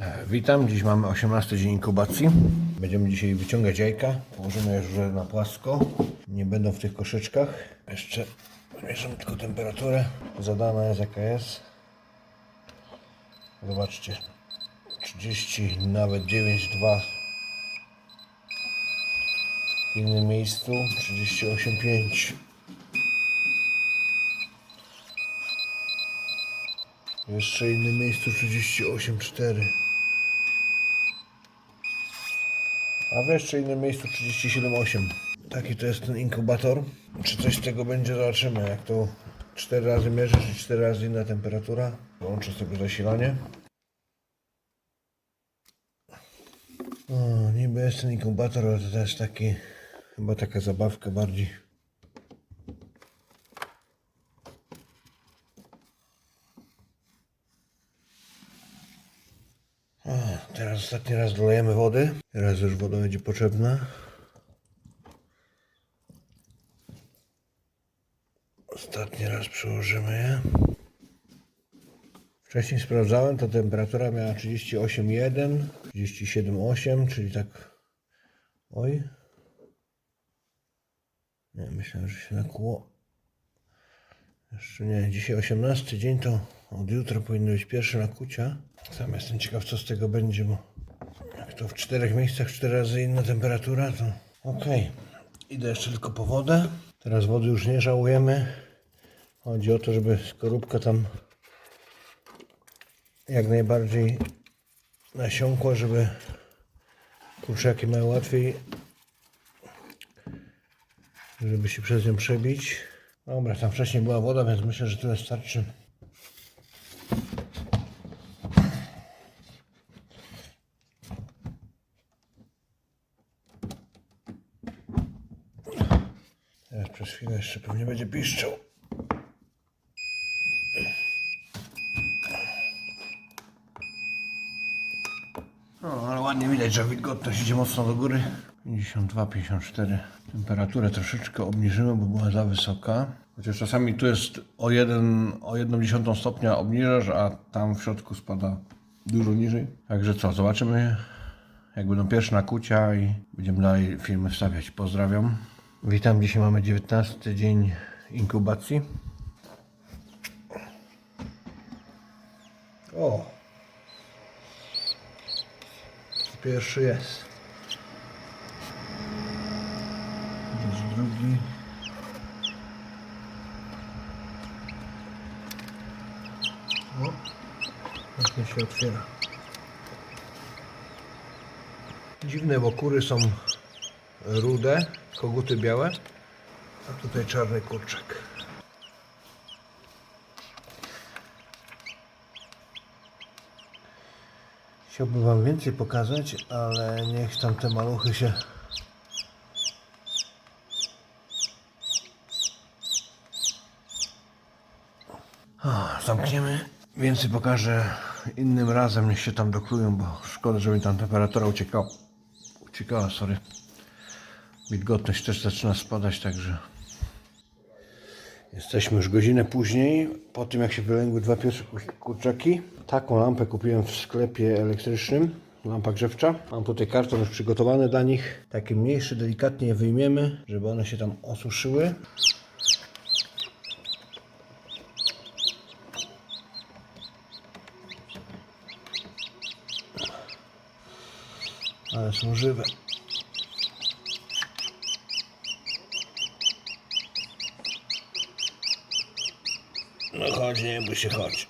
E, Witam, dziś mamy 18 dzień inkubacji. Będziemy dzisiaj wyciągać jajka. Położymy je już na płasko. Nie będą w tych koszyczkach. Jeszcze zmierzymy tylko temperaturę. Zadana jest jaka jest. Zobaczcie. 30, nawet 9,2 w innym miejscu. 38,5 Jeszcze innym miejscu 38,4 A w jeszcze innym miejscu 37,8 Taki to jest ten inkubator. Czy coś z tego będzie zobaczymy Jak to 4 razy mierzysz i 4 razy inna temperatura. Włączę sobie zasilanie. O, Niby jest ten inkubator, ale to też taki Chyba taka zabawka bardziej teraz ostatni raz dolejemy wody. Teraz już woda będzie potrzebna. Ostatni raz przełożymy je. Wcześniej sprawdzałem, to temperatura miała 38,1, 37,8, czyli tak. Oj. Nie, myślałem, że się nakłuło. Jeszcze nie, dzisiaj 18 dzień, to od jutra powinny być pierwsze nakucia. Sam jestem ciekaw, co z tego będzie, bo jak to w czterech miejscach cztery razy inna temperatura, to okej. Idę jeszcze tylko po wodę. Teraz wody już nie żałujemy. Chodzi o to, żeby skorupka tam jak najbardziej nasiąkła, żeby kurczaki mają łatwiej, żeby się przez nią przebić. Dobra, tam wcześniej była woda, więc myślę, że tyle starczy. Przez chwilę jeszcze pewnie będzie piszczał. No, ale ładnie widać, że wilgotność idzie mocno do góry. 52, 54. Temperaturę troszeczkę obniżymy, bo była za wysoka. Chociaż czasami tu jest o, jeden, o 1 dziesiątą stopnia obniżasz, a tam w środku spada dużo niżej. Także co, zobaczymy jak będą pierwsze nakucia i będziemy dalej filmy wstawiać. Pozdrawiam. Witam, dzisiaj mamy 19 dzień inkubacji. O! Pierwszy jest. Jest drugi. O! Pięknie się otwiera. Dziwne, bo kury są rude, koguty białe, a tutaj czarny kurczak. Chciałbym Wam więcej pokazać, ale niech tam te maluchy się zamkniemy. Więcej pokażę innym razem, niech się tam doklują, bo szkoda, żeby mi tam temperatura uciekała. Uciekała, sorry. Wilgotność też zaczyna spadać, także jesteśmy już godzinę później, po tym jak się wylęgły dwa pierwsze kur- kurczaki. Taką lampę kupiłem w sklepie elektrycznym, lampa grzewcza. Mam tutaj karton już przygotowany dla nich. Taki mniejszy, delikatnie je wyjmiemy, żeby one się tam osuszyły. Ale są żywe. No chodź, nie bój się, chodź.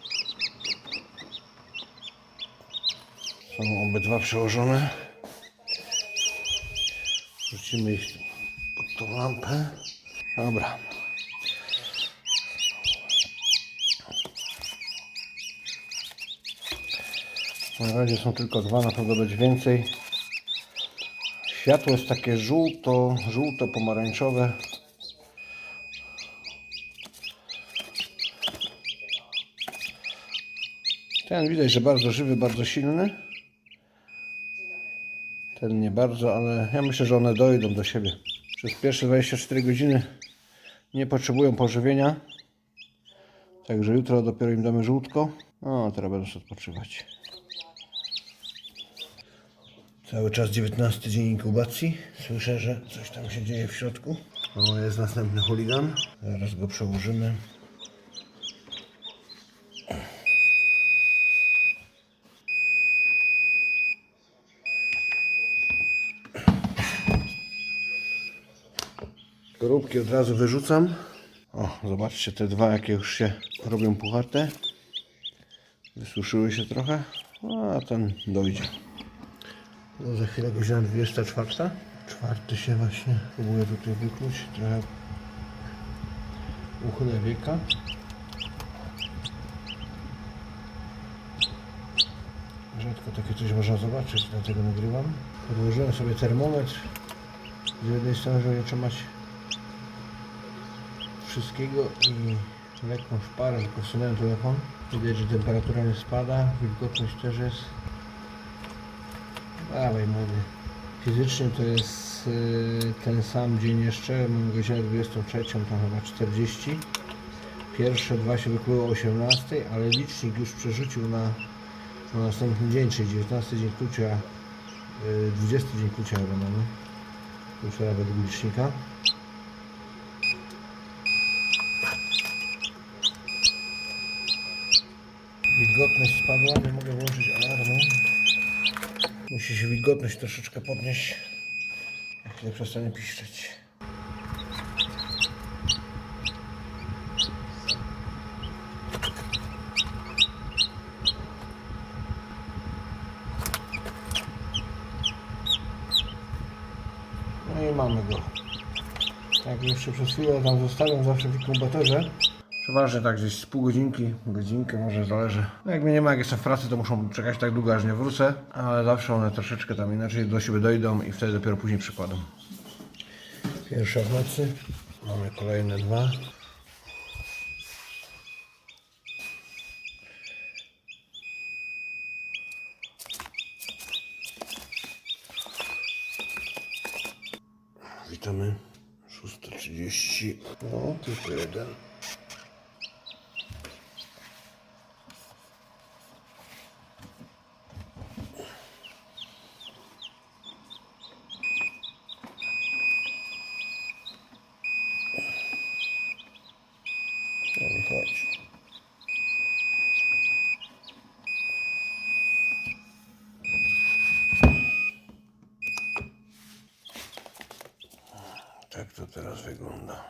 Są obydwa przełożone. Wrzucimy ich pod tą lampę. Dobra. Na razie są tylko dwa, na pewno będzie więcej. Światło jest takie żółto, żółto-pomarańczowe. Ten widać, że bardzo żywy, bardzo silny. Ten nie bardzo, ale ja myślę, że one dojdą do siebie. Przez pierwsze 24 godziny nie potrzebują pożywienia. Także jutro dopiero im damy żółtko. O, teraz będą sobie odpoczywać. Cały czas 19 dzień inkubacji. Słyszę, że coś tam się dzieje w środku. O, jest następny chuligan. Zaraz go przełożymy. Skorupki od razu wyrzucam. O, zobaczcie te dwa, jakie już się robią puchate. Wysuszyły się trochę. A ten dojdzie. No, za chwilę godzina 24. Czwarty się właśnie próbuję tutaj wykluć. Trochę uchylę wieka. Rzadko takie coś można zobaczyć, dlatego nagrywam. Podłożyłem sobie termometr. Z jednej strony, żeby trzymać wszystkiego i lekką szparę, tylko wsunąłem telefon. Widać, że temperatura nie spada, wilgotność też jest. Dawaj młody. Fizycznie to jest y, ten sam dzień jeszcze, mam godzinę 23, tam chyba 40. Pierwsze dwa się wykluły o 18, ale licznik już przerzucił na, na następny dzień, czyli 19 dzień klucia, y, 20 dzień klucia chyba mamy. Teraz według licznika. Wilgotność spadła, nie mogę włączyć alarmu. Musi się wilgotność troszeczkę podnieść. Na chwilę przestanie piszczeć. No i mamy go. Tak, jeszcze przez chwilę tam zostawiam zawsze w inkubatorze. Przeważnie tak gdzieś z pół godzinki, godzinkę może zależy. No jak mnie nie ma, jak jestem w pracy, to muszą czekać tak długo, aż nie wrócę, ale zawsze one troszeczkę tam inaczej do siebie dojdą i wtedy dopiero później przykładam. Pierwsza w nocy, mamy kolejne dwa. Witamy. 6.30. No, tylko jeden. No i chodź. Tak to teraz wygląda.